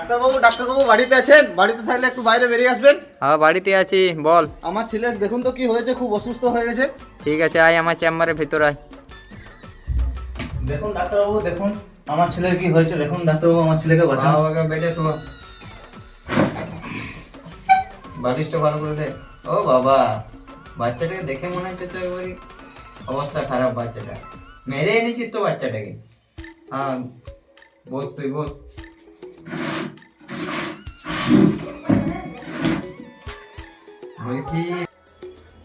ডাক্তারবাবু ডাক্তারবাবু বাড়িতে আছেন? বাড়িতে থাকলে একটু বাইরে বেরিয়ে আসবেন। হ্যাঁ বাড়িতে আছি বল। আমার ছেলে দেখুন তো কি হয়েছে খুব অসুস্থ হয়ে গেছে। ঠিক আছে আয় আমার চেম্বারের ভিতর আয়। দেখুন ডাক্তারবাবু দেখুন আমার ছেলের কি হয়েছে দেখুন ডাক্তারবাবু আমার ছেলেকে বাঁচান। বাবাকে বেডে শো বালিশটা ভালো করে দে। ও বাবা বাচ্চাটাকে দেখে মনে হচ্ছে তো একবারই অবস্থা খারাপ বাচ্চাটা। মেরে এনেছিস তো বাচ্চাটাকে। হ্যাঁ বস তুই বস।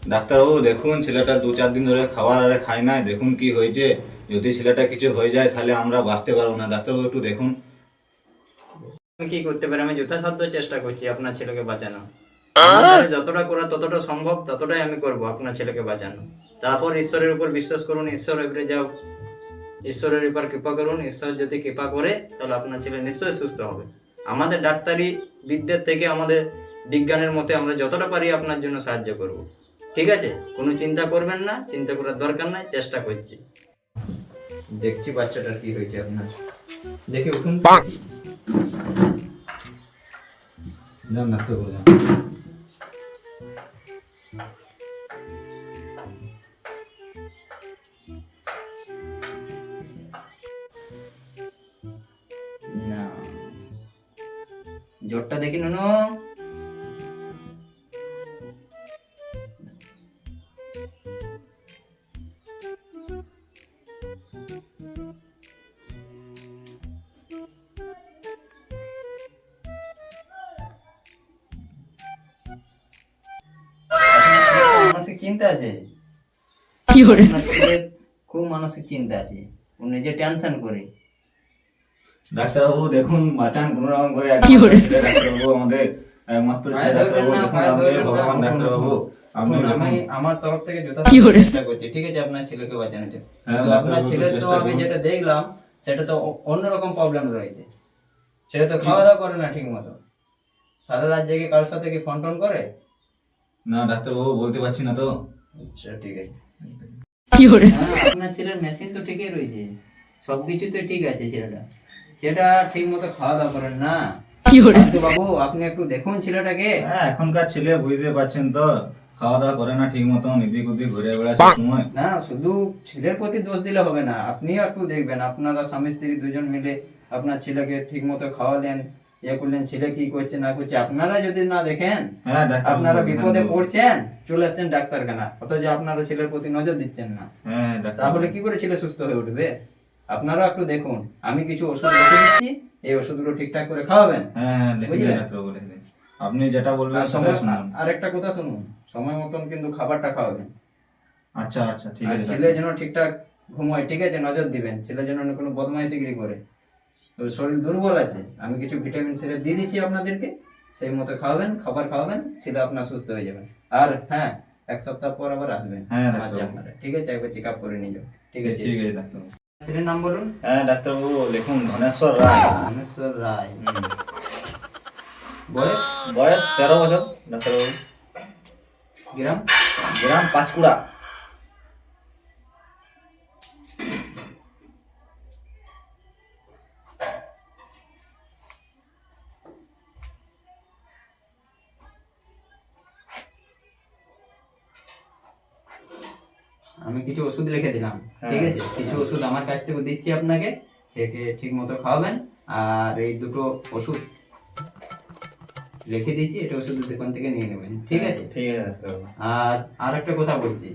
ডাক্তারবাবু দেখুন ছেলেটা দু চার দিন ধরে খাবার আরে খায় না দেখুন কি হয়েছে। যদি ছেলেটা কিছু হয়ে যায় তাহলে আমরা বাঁচতে পারব না। ডাক্তারবাবু একটু দেখুন। কি করতে পারি? আমি যথাসাধ্য চেষ্টা করছি আপনার ছেলেকে বাঁচানো যতটা করা ততটা সম্ভব ততটাই আমি করব আপনার ছেলেকে বাঁচানো তারপর ঈশ্বরের উপর বিশ্বাস করুন ঈশ্বর এবারে যাও। ঈশ্বরের উপর কৃপা করুন ঈশ্বর যদি কৃপা করে তাহলে আপনার ছেলে নিশ্চয়ই সুস্থ হবে। আমাদের ডাক্তারি বিদ্যার থেকে আমাদের বিজ্ঞানের মতে আমরা যতটা পারি আপনার জন্য সাহায্য করব। ঠিক আছে? কোনো চিন্তা করবেন না চিন্তা করার দরকার নাই চেষ্টা করছি। দেখছি বাচ্চাটার কি হয়েছে আপনার। দেখে উঠুন। না না যান জোরটা দেখি নুনু চিন্তা আছে? খুব মানসিক চিন্তা আছে। ও নিজে টেনশন করে। ডাক্তারবাবু দেখুন বাঁচান কোনো রকম করে ডাক্তারবাবু আমাদের একমাত্র ডাক্তারবাবু দেখুন ভগবান ডাক্তারবাবু আপনি দেখুন, দেখুন। আমি আমার তরফ থেকে যথাযথ চেষ্টা করছি। ঠিক আছে আপনার ছেলেকে বাঁচানোর জন্য। হ্যাঁ, কিন্তু আপনার ছেলের তো আমি যেটা দেখলাম সেটা তো অন্যরকম প্রবলেম রয়েছে। সেটা তো খাওয়া দাওয়া করে না ঠিক মতো। সারা রাত জেগে কারোর সাথে কি ফোন টোন করে? না ডাক্তারবাবু বলতে পারছি না তো। আচ্ছা ঠিক আছে। হ্যাঁ, আপনার ছেলের মেশিন তো ঠিকই রয়েছে। সবকিছু তো ঠিক আছে ছেলেটা। সেটা ঠিক মতো খাওয়া দাওয়া করেন না বাবু আপনি একটু দেখুন ছেলেটাকে। হ্যাঁ এখনকার ছেলে বুঝতে পারছেন তো খাওয়া দাওয়া করে না ঠিক মতন এদিক ওদিক ঘুরে বেড়ায় সময়। না শুধু ছেলের প্রতি দোষ দিলে হবে না আপনিও একটু দেখবেন আপনারা স্বামী স্ত্রী দুজন মিলে আপনার ছেলেকে ঠিক মতো খাওয়ালেন ইয়ে করলেন ছেলে কি করছে না করছে আপনারা যদি না দেখেন হ্যাঁ আপনারা বিপদে পড়ছেন চলে আসছেন ডাক্তারখানা অথচ আপনারা ছেলের প্রতি নজর দিচ্ছেন না। হ্যাঁ তাহলে কি করে ছেলে সুস্থ হয়ে উঠবে? আপনারা একটু দেখুন আমি কিছু ওষুধ লিখে দিচ্ছি এই ওষুধগুলো ঠিকঠাক করে খাওয়াবেন। হ্যাঁ হ্যাঁ বুঝলেন? আপনি যেটা বলবেন আর সময় শুনুন। আরেকটা কথা শুনুন সময় মতন কিন্তু খাবারটা খাওয়াবেন। আচ্ছা আচ্ছা ঠিক আছে ছেলে যেন ঠিকঠাক ঘুমোয় ঠিক আছে নজর দিবেন। ছেলে যেন কোনো বদমাইশিগিরি করে। ওর শরীর দুর্বল আছে আমি কিছু ভিটামিন সিটা দিয়ে দিচ্ছি আপনাদেরকে। সেই মতো খাওয়াবেন খাবার খাওয়াবেন ছেলে আপনার সুস্থ হয়ে যাবেন। আর হ্যাঁ এক সপ্তাহ পর আবার আসবেন। হ্যাঁ, আচ্ছা ঠিক আছে একবার চেক আপ করে নিয়ে যাও ঠিক আছে ঠিক আছে ডাক্তারবাবু। ছেলের নাম বলুন? হ্যাঁ ডাক্তারবাবু লিখুন ধনেশ্বর রায়। ধনেশ্বর রায়। বয়স? বয়স তেরো বছর ডাক্তারবাবু। গ্রাম? গ্রাম পাঁচকুড়া। আমি কিছু ওষুধ লিখে দিলাম হ্যাঁ। ঠিক আছে? কিছু ওষুধ আমার কাছ থেকে দিচ্ছি আপনাকে সেকে ঠিক মতো খাওয়াবেন। আর এই দুটো ওষুধ লিখে দিচ্ছি এটা ওষুধ দোকান থেকে নিয়ে নেবেন ঠিক আছে? ঠিক আছে আর আর একটা কথা বলছি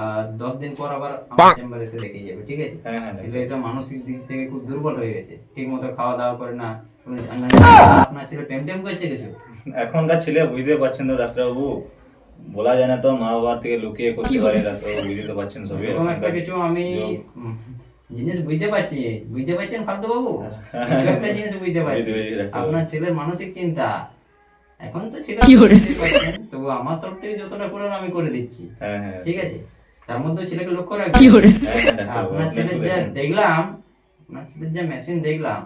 আর দশ দিন পর আবার আমার চেম্বার এসে দেখে যাবে ঠিক আছে? হ্যাঁ হ্যাঁ এটা মানসিক দিক থেকে খুব দুর্বল হয়ে গেছে ঠিক মতো খাওয়া দাওয়া করে না আপনার ছেলে প্রেম টেম করছে কিছু? এখনকার ছেলে বুঝতে পারছেন তো ডাক্তারবাবু। বলা যায় না তো মা বাবা থেকে লুকিয়ে করতে পারে বুঝতে তো পারছেন সবই। একটা কিছু আমি জিনিস বুঝতে পারছি বুঝতে পারছেন ফালতু বাবু কিছু একটা জিনিস বুঝতে পারছি। বুঝতে। আপনার ছেলের মানসিক চিন্তা। এখন তো ছেলে বুঝতেই পারছেন, তবু আমার তরফ থেকে যতটা করার আমি করে দিচ্ছি। হ্যাঁ হ্যাঁ। ঠিক আছে? তার মধ্যে ছেলেকে লক্ষ্য রাখবেন। হ্যাঁ, হ্যাঁ, ডাক্তারবাবু, আপনার ছেলের একটু যা দেখলাম আপনার ছেলের যে মেশিন দেখলাম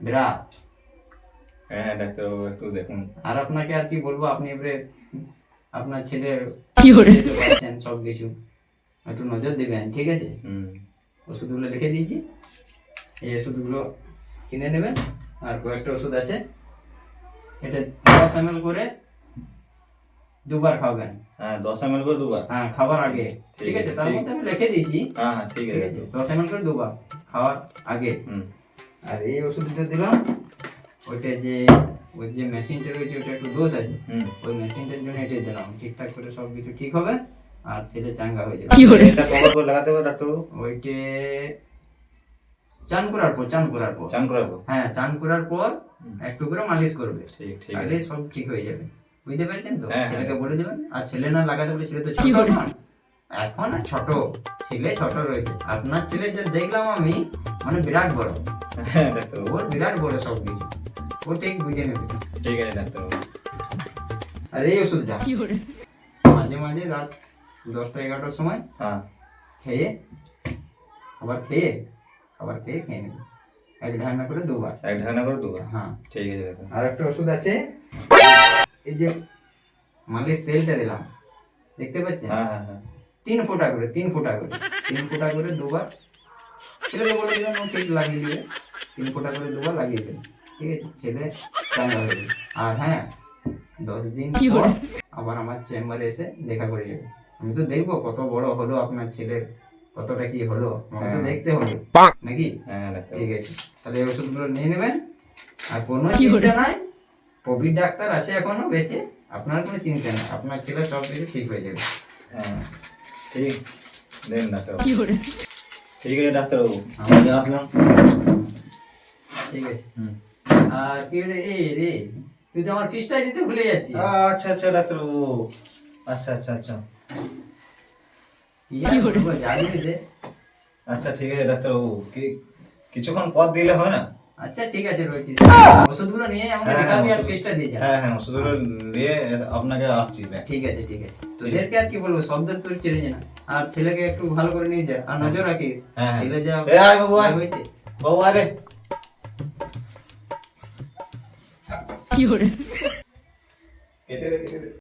বিরাট। হ্যাঁ হ্যাঁ ডাক্তারবাবু একটু দেখুন। আর আপনাকে আর কি বলব? আপনি এবারে আপনার ছেলের পারছেন সব কিছু একটু নজর দিবেন ঠিক আছে? হুম। ওষুধগুলো লিখে দিয়েছি। এই ওষুধগুলো কিনে নেবেন। আর কয়েকটা ওষুধ আছে। এটা দশ এম করে দুবার খাবেন। হ্যাঁ দশ এম করে দুবার। হ্যাঁ খাবার আগে। ঠিক আছে তার মধ্যে আমি লিখে দিয়েছি। হ্যাঁ হ্যাঁ ঠিক আছে। দশ এম করে দুবার খাওয়ার আগে। হুম। আর এই ওষুধটা দিলাম। ওইটা যে ওই যে মেশিনটা রয়েছে ওটা একটু দোষ আছে। ওই মেশিনটার জন্য এটা দিলাম ঠিকঠাক করে সব কিছু ঠিক হবে আর ছেলে চাঙ্গা হয়ে যাবে। এটা কবে করে লাগাতে হবে ওইটে চান করার পর চান করার পর। চান করাবো হ্যাঁ চান করার পর একটু করে মালিশ করবে। ঠিক ঠিক তাহলে সব ঠিক হয়ে যাবে। বুঝতে পারছেন তো? হ্যাঁ, ছেলেকে বলে দেবেন আর ছেলে না লাগাতে বলে ছেলে তো ছোট এখন এখন ছোট ছেলে ছোট রয়েছে। আপনার ছেলে যে দেখলাম আমি মানে বিরাট বড়। হ্যাঁ ওর বিরাট বড় সব কিছু ও ঠিক বুঝে নেবে। ঠিক আছে ডাক্তারবাবু। আর এই ওষুধটা। মাঝে মাঝে রাত দশটা এগারোটার সময় হ্যাঁ। খেয়ে খাবার খেয়ে খাবার খেয়ে খেয়ে নেবে। এক ঢাকনা করে দুবার। এক ঢাকনা করে দুবার? হ্যাঁ। ঠিক আছে আর একটা ওষুধ আছে এই যে মালিশ তেলটা দিলাম। দেখতে পাচ্ছেন? হ্যাঁ হ্যাঁ হ্যাঁ। তিন ফোঁটা করে তিন ফোঁটা করে তিন ফোঁটা করে দুবার। ছেলেকে বলে দিলাম ও ঠিক লাগিয়ে দিবে। তিন ফোঁটা করে দুবার লাগিয়ে দেবে। ঠিক আছে ছেলে আর হ্যাঁ দশ দিন পর আবার আমার চেম্বারে এসে দেখা করে যাবে। আমি তো দেখব কত বড় হলো আপনার ছেলের কতটা কি হলো। আমাকে তো হ্যাঁ। দেখতে হবে। নাকি? হ্যাঁ ডাক্তার ঠিক আছে। তাহলে এই ওষুধগুলো নিয়ে নেবেন। আর কোনো চিন্তা নাই। কোভিড ডাক্তার আছে এখনও বেঁচে। আপনার কোনো চিন্তা নেই। আপনার ছেলে সব কিছু ঠিক হয়ে যাবে। হ্যাঁ ঠিক। দেন ডাক্তারবাবু। ঠিক আছে ডাক্তারবাবু। আমি আসলাম। ঠিক আছে। হুম। কি এই তুই তো আমার ফিসটাই দিতে ভুলে যাচ্ছিস আচ্ছা আচ্ছা ডাক্তারবাবু আচ্ছা আচ্ছা আচ্ছা রে। আচ্ছা ঠিক আছে ডাক্তারবাবু কি কিছুক্ষণ পর দিলে হয় না আচ্ছা ঠিক আছে রয়েছিস ওষুধগুলো নিয়ে আমাকে দেখাবি আর ফিসটা দিয়ে যা হ্যাঁ হ্যাঁ ওষুধগুলো নিয়ে আপনাকে আসছি ঠিক আছে ঠিক আছে তোদেরকে আর কি বলব শব্দ তোর চেনে না আর ছেলেকে একটু ভালো করে নিয়ে যা আর নজর রাখিস। ছেলে যা এ আয় বাবু, আয়। বাবু আরে কেটে দে।